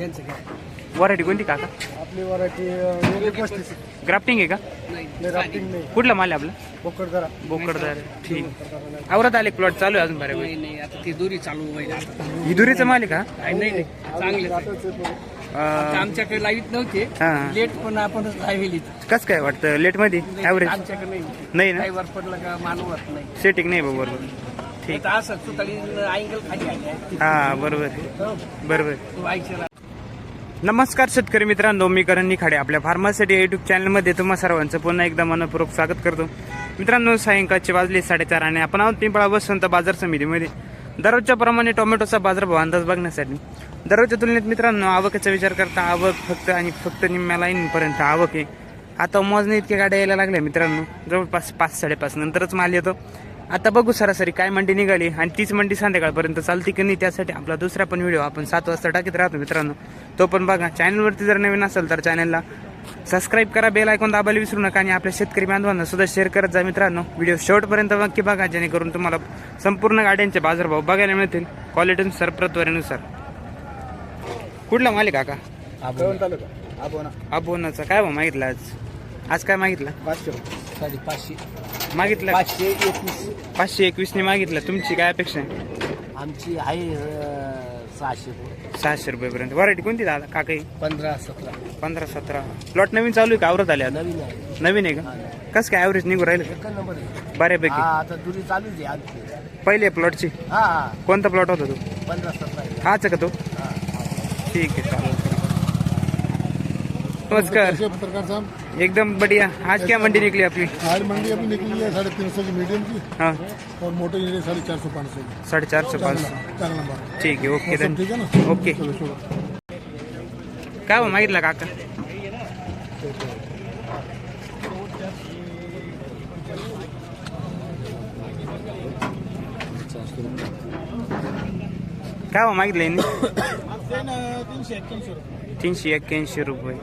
यांचं काय? वरायटी कोणती काका? आपली वरायटी पस्तीस ग्राफ्टिंग आहे. का? नाही राफ्टिंग नाही. कुठला माल आहे आपला? बोकड बोकडदार ठीक. आवरात आले प्लॉट चालू आहे अजून बऱ्यापैकी. नाही नाही आता ती दोरी चालू होईल आता. ही दुरीचा माल आहे का? नाही नाही चांगले अं, आमच्याकडे लाइट नव्हते. हा. लेट पण आपणच लावली कसं काय वाटतं? लेटमध्ये? ऍव्हरेज आमच्याकडे नाही. नाही ना? काही वर पडलं का नाही. सेटिंग नाही बरोबर. ठीक. आता असं सुताळी अँगल खाली हा बरोबर. हो, बरोबर. तू ऐकशील नमस्कार शेतकरी मित्रांनो मी करण निखाडे आपल्या फार्मासिटी युट्यूब चॅनलमध्ये तुम्हा सर्वांचं पुन्हा एकदा मनपूर्वक स्वागत करतो. मित्रांनो सायंकाळचे वाजले साडेचार आणि आपण आहोत पिंपळा वसंत बाजार समितीमध्ये. दररोजच्या प्रमाणे टोमॅटोचा बाजारभाव अंदाज बघण्यासाठी. दररोजच्या तुलनेत मित्रांनो आवकेचा विचार करता आवक फक्त आणि फक्त निम्म्या लाईनपर्यंत आवक आहे. आता मोजणे इतक्या गाड्या यायला लागल्या मित्रांनो जवळपास पाच साडेपाच नंतरच माल येतो. आता बघू सरासरी काय मंडी निघाली आणि तीच मंडी संध्याकाळपर्यंत चालते की नाही त्यासाठी आपला दुसरा पण व्हिडिओ आपण सात वाजता टाकीत राहतो मित्रांनो. तो पण बघा. चॅनलवरती जर नवीन असेल तर चॅनलला सबस्क्राईब करा बेल ऐकून दाबायला विसरू नका आणि आपल्या शेतकरी बांधवांना सुद्धा शेअर करत जा मित्रांनो. व्हिडिओ शेवटपर्यंत नक्की बघा जेणेकरून तुम्हाला संपूर्ण गाड्यांचे बाजारभाव बघायला मिळतील. क्वालिटीनुसार प्रतवारीनुसार. कुठला मालिक काका? अबोनाचा काय भाव मागितला आज? आज काय मागितला? पाचशे मागितलं? पाचशे एकवीस. पाचशे एकवीसने मागितलं. तुमची काय अपेक्षा आहे? आमची आहे अं, सहाशे रुपये. सहाशे रुपयेपर्यंत. व्हरायटी कोणती दादा? काकाई पंधरा सतरा. पंधरा सतरा. प्लॉट नवीन चालू आहे का? आवरत आले आता नवीन आहे. नवीन आहे का? कसं काय ॲव्हरेज निघू राहिलं? एक नंबर आहे. बऱ्यापैकी. हा आता दुरी चालूच आहे आमची. पहिले प्लॉटची हा. हा कोणता प्लॉट होता तो? पंधरा सतरा आहे. हाच आहे का तो? हा. ठीक आहे चालेल. नमस्कार। पत्रकार साहब। एकदम बढ़िया। आज क्या मंडी निकली आपकी? आज मंडी अपनी निकली है साढ़े तीन सौ की मीडियम की हाँ। और मोटे निकले साढ़े चार सौ पाँच सौ की। साढ़े चार सौ पाच चार नंबर ठीक आहे ओके ठीक है ना? ओके। चलो छोड़ो काय हो मागितलं काका काय हो मागितलं यांनी तीनशे एक्क्याऐंशी रुपये।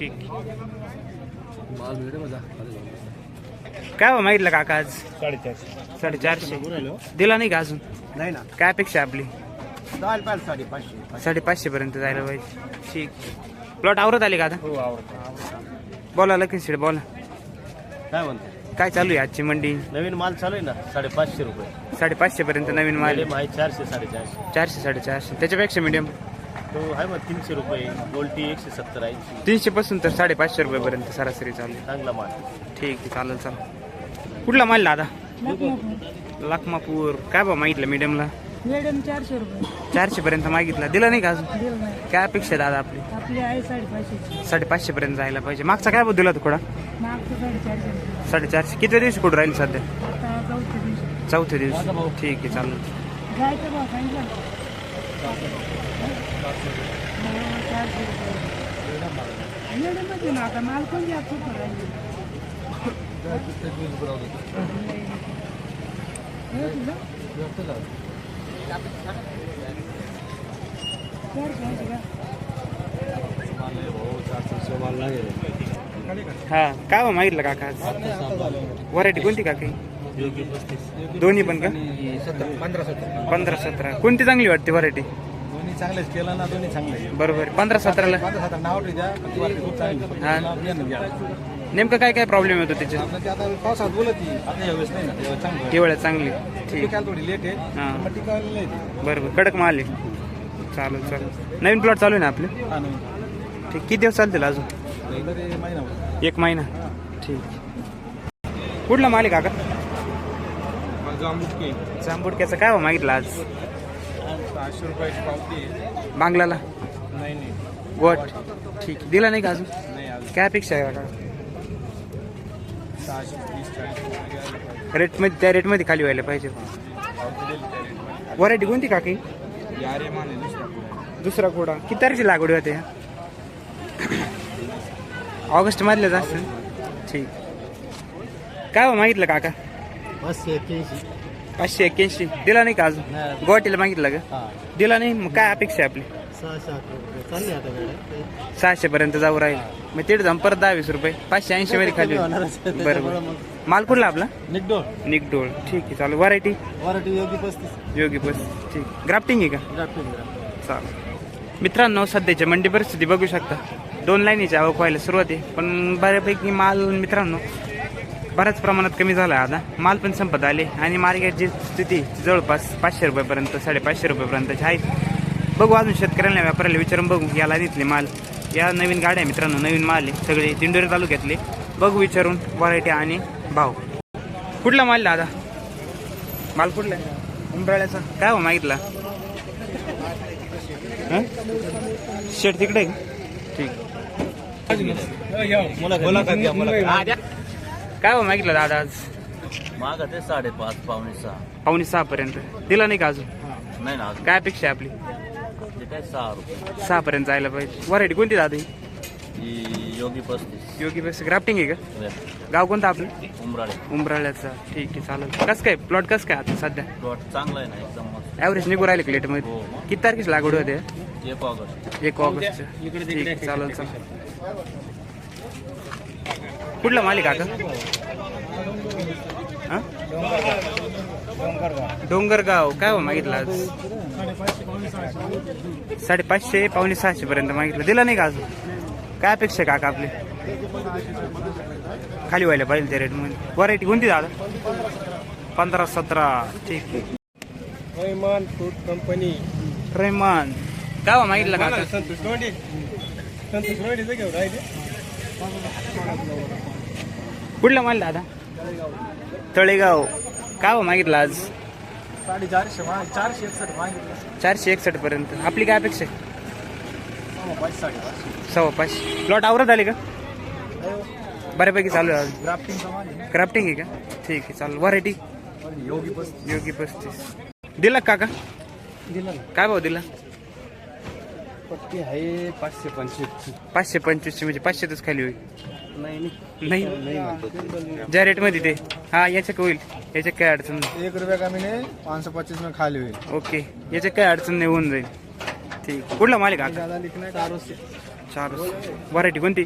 ठीक. काय हो मागितलं काका आज? साडेचारशे. साडेचारशे. दिला नाही का अजून? नाही ना. काय अपेक्षा आपली? साडेपाचशे. साडेपाचशे पर्यंत जायला पाहिजे. ठीक. प्लॉट आवरत आले का आता? हो आवडतं बोला लखन शेड बोला. काय म्हणतो? काय चालू आहे आजची मंडी? नवीन माल चालू आहे ना? साडेपाचशे रुपये. साडेपाचशे पर्यंत नवीन माल. आहे चारशे साडेचारशे. चारशे साडेचारशे. त्याच्यापेक्षा मीडियम तो आहे मग तीनशे रुपये. गोल्टी एकशे सत्तर ऐंशी. तीनशे पासून तर साडेपाचशे रुपयापर्यंत सरासरी चालू आहे. चांगला माल. ठीक आहे चालेल चालेल. कुठला माल दादा? लाखमापूर. काय बा मागितलं मीडियमला मॅडम चारशे रुपये. चारशे पर्यंत मागितला. दिला नाही का अजून? दिलं नाही. काय अपेक्षा आहे दादा आपली? आपली आहे साडेपाचशे साडेपाचशे पर्यंत जायला पाहिजे. मागचा काय भाव दिला थोडा? मागचं साडेचारशे रुपये. साडेचारशे. किती दिवशी कुठं राहील सध्या? आता चौथ्या दिवशी. चौथ्या दिवशी. ठीक आहे चालेल. जायचं भाव सांगितलं. हो, रुपये ना माल काय भाव मागितलं काका? व्हरायटी कोणती काका? दोन्ही पण का? पंधरा सतरा. पंधरा सतरा. कोणती चांगली वाटते व्हरायटी चांगलेच केलं ना दोन्ही चांगले बरोबर. पंधरा सतराला? पंधरा सतरा नाव द्या खूप हा. नेमकं काय काय प्रॉब्लेम येतो त्याचे? आता पावसात बोलत ती आता यावेळेस नाही ना तेव्हा चांगलं. हिवाळ्यात ठीक. थोडी लेट आहे हा. टिकायला नाही. बरोबर. कडक माल आहे. चालेल चालेल. नवीन प्लॉट चालू आहे ना आपले? हा नवीन. ठीक. किती दिवस चालतील अजून? तरी महिना होता. एक महिना? ठीक. कुठला माल आहे काका? जांबुडक्याचा काय भाव मागितला आज? सहाशे रुपयाची पावती आहे. बांगलाला? नाही नाही. गोट ठीक. दिला नाही का अजून? नाही आज काय अपेक्षा आहे काका सहाशे वीस चाळीस रुपये घ्यायला पाहिजे. रेटमध्ये त्या रेटमध्ये खाली व्हायला पाहिजे. पावती दिली त्या रेटमध्ये. व्हरायटी कोणती काकी? यारे माने दुसरा कुठला. दुसरा कोडा किती तारखेची लागवड होते? ऑगस्ट मधल्याच असतील ठीक. काय भाव मागितलं काका? पाचशे एक्क्याऐंशी पाचशे एक्क्याऐंशी. दिला नाही का अजून? गुवाहाटीला मागितलं का? दिला नाही. मग काय अपेक्षा आहे आपली? सहाशे पर्यंत जाऊ राहील. मग तिथे जाऊन परत दहा वीस रुपये. पाचशे ऐंशी मध्ये खाली. बरोबर माल कुठला आपला? निकडोळ निकडोळ ठीक आहे चालू व्हरायटी वराठी योगी पस्तीस. योगी बस ठीक. ग्राफ्टिंग आहे का? ड्राफ्टिंग चालेल. मित्रांनो सध्याची मंडी परिस्थिती बघू शकता. दोन लाईनीची आवक व्हायला सुरुवात आहे. पण बऱ्यापैकी माल मित्रांनो बऱ्याच प्रमाणात कमी झाला आहे आता. माल पण संपत आले आणि मार्केटची स्थिती जवळपास पाचशे रुपयापर्यंत साडेपाचशे रुपयापर्यंतची आहे. बघू अजून शेतकऱ्यांना व्यापाऱ्याला विचारून बघू. या लाईनीतले माल. या नवीन गाड्या मित्रांनो नवीन माल आहे. सगळे दिंडोरी तालुक्यातले. बघू विचारून व्हरायटी आणि भाव. कुठला माल दादा? माल कुठला आहे? उंबराळ्याचा. काय हो मागितला? शेट तिकडे आहे? का? काय हो मागितलं दादा आज? माग ते साडेपाच पावणे सहा. पावणे सहा पर्यंत दिला नाही का अजून? नाही ना अजून. काय अपेक्षा आहे आपली? ते काय सहा रुपये. सहा पर्यंत जायला पाहिजे. व्हरायटी कोणती दादा ही? ही योगी पस्तीस. योगी बस ग्राफ्टिंग आहे का? गाव कोणतं आपलं? उमराळे. उंबराळ्याचा ठीक आहे चालेल. कसं काय? प्लॉट कसं काय आता सध्या? प्लॉट चांगला आहे ना एकदम मस्त. ॲव्हरेज निघू राहिले प्लेटमध्ये? हो किती तारखेची लागवड होते? एक ऑगस्ट. एक ऑगस्ट. ठीक आहे चालेल चालेल. कुठला मालिक काका हा? डोंगरगाव. काय हो मागितलं आज? साडेपाचशे पावणे सहाशे पर्यंत मागितलं. दिला नाही का अजून? काय अपेक्षा काका आपली? खाली व्हायला पाहिजे त्या रेटमध्ये व्हरायटी कोणती दादा पंधरा सतरा. ठीक. Rahiman fruit company Rehman. काय हो मागितलं काका? संतोष संतोष लोंढेचं घेऊन राहिले. कुठला माल दादा? तळेगाव. काय हो मागितलं आज? साडेचारशे चारशे मागितलं. चारशे पर्यंत. आपली काय अपेक्षा आहे? सव्वा पाचशे प्लॉट आवरत आले का? बऱ्यापैकी चालू आहे क्राफ्टिंग आहे. का? ठीक आहे चालू व्हरायटी योगी पस्तीस. योगी पस्तीस. दिला का काका? दिला ना. काय भाव दिला? पट्टी आहे पाचशे पंचवीस पाचशे पंचवीसशे म्हणजे पाचशेतच खाली होईल. नाही नाही. ज्या रेटमध्ये ते? हा याच्या होईल. याच्या काय अडचण नाही. एक रुपया कमी नाही पाचशे पच्चीस में खाली हुई ओके. याच्या काय अडचण नाही होऊन जाईल. ठीक कुठला माल आहे? काका ज्यादा लिखना है चारों से चार व्हरायटी कोणती?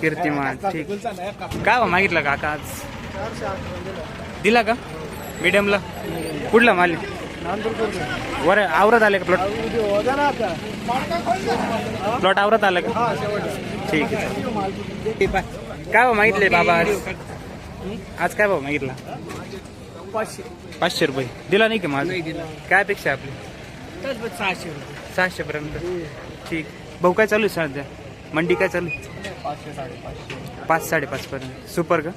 कीर्तिमान ठीक. काय भाव मागितला काका आज? दिला का? मीडियमला कुठला माल वर आवरत आले का प्लॉट? प्लॉट आवरत आलं का? ठीक आहे काय भाव मागितले बाबा आज? आज काय भाव मागितला? पाचशे पाचशे रुपये. दिला नाही का माझं काय अपेक्षा आपली? सहाशे सहाशे पर्यंत ठीक. भाऊ काय चालू आहे सध्या? मंडी काय चालू पाच साडेपाच पर्यंत सुपर का?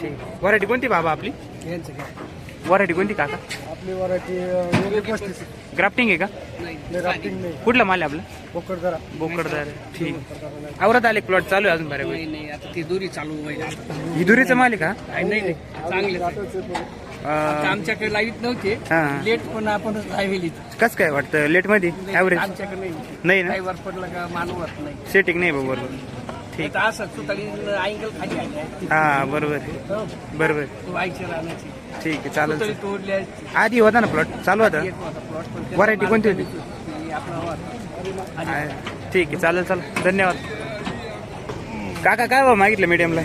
ठीक. व्हरायटी कोणती बाबा आपली? व्हरायटी कोणती काका? आपली वरायटी पस्तीस. ग्राफ्टिंग आहे का? नाही राफ्टिंग नाही. कुठला माल आहे आपला? बोकड करा बोकडदार ठीक. आवरत आले प्लॉट चालू आहे अजून बऱ्यापैकी. नाही आता ती दोरी चालू होईल हिदुरीचा माल आहे का? नाही नाही चांगले अं, आमच्याकडे लाइट नव्हते. हा. लेट पण आपण राहिली कसं काय वाटतं? लेटमध्ये? ॲव्हरेज आमच्याकडे नाही. नाही ना? काही वर पडलं का मानवत नाही. सेटिंग नाही बरोबर. ठीक. तर असं सुताळी अँगल खाली आहे. हा बरोबर आहे. बरोबर. व्हायची राहण्याची ठीक आहे चालेल. आधी होता ना प्लॉट चालू होता? एक होता plot, पण त्याला Variety कोणती होती? ती आपला होता. आहे. ठीक आहे चालेल चालेल. धन्यवाद. काका काय भाव मागितलं मीडियमला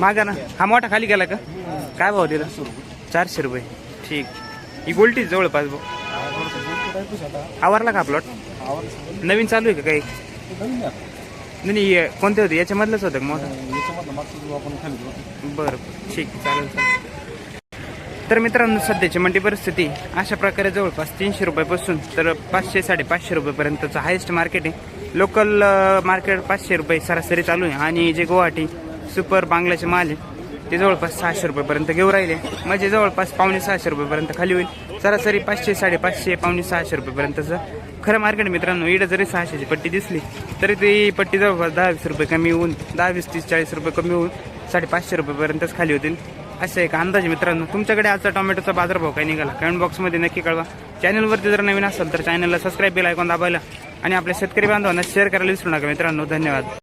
मागा ना. हा मोठा खाली गेला का? काय भाव दिला? चारशे रुपये. ठीक. ही गोल्टी जवळपास भाऊ. आवरला का प्लॉट नवीन चालू आहे का काही? नाही नाही हे कोणते होते? याच्यामधलंच होतं का मोठं? बरं ठीक आहे चालेल चालेल. तर मित्रांनो सध्याची मंडी परिस्थिती अशा प्रकारे जवळपास तीनशे रुपयापासून तर पाचशे साडेपाचशे रुपयेपर्यंतचं हायेस्ट मार्केट आहे. लोकल मार्केट पाचशे रुपये सरासरी चालू आहे आणि जे गुवाहाटी सुपर बांगलाचे माल आहे ते जवळपास सहाशे रुपयेपर्यंत घेऊ राहिले. म्हणजे जवळपास पावणे सहाशे रुपयेपर्यंत खाली होईल. सरासरी पाचशे साडेपाचशे पावणे सहाशे रुपयेपर्यंतचं खरं मार्केट मित्रांनो इडं जरी सहाशेची पट्टी दिसली तरी ती पट्टी जवळपास दहा वीस रुपये कमी होऊन दहा वीस तीस चाळीस रुपये कमी होऊन साडेपाचशे रुपयेपर्यंतच खाली होतील. असं एक अंदाज मित्रांनो. तुमच्याकडे आजचा टोमॅटोचा बाजारभाव काय निघाला? कमेंट बॉक्समध्ये नक्की कळवा. चॅनलवरती जर नवीन असेल तर चॅनलला सबस्क्राईब बेल ऐकून दाबायला आणि आपल्या शेतकरी बांधवांना शेअर करायला विसरू नका मित्रांनो. धन्यवाद.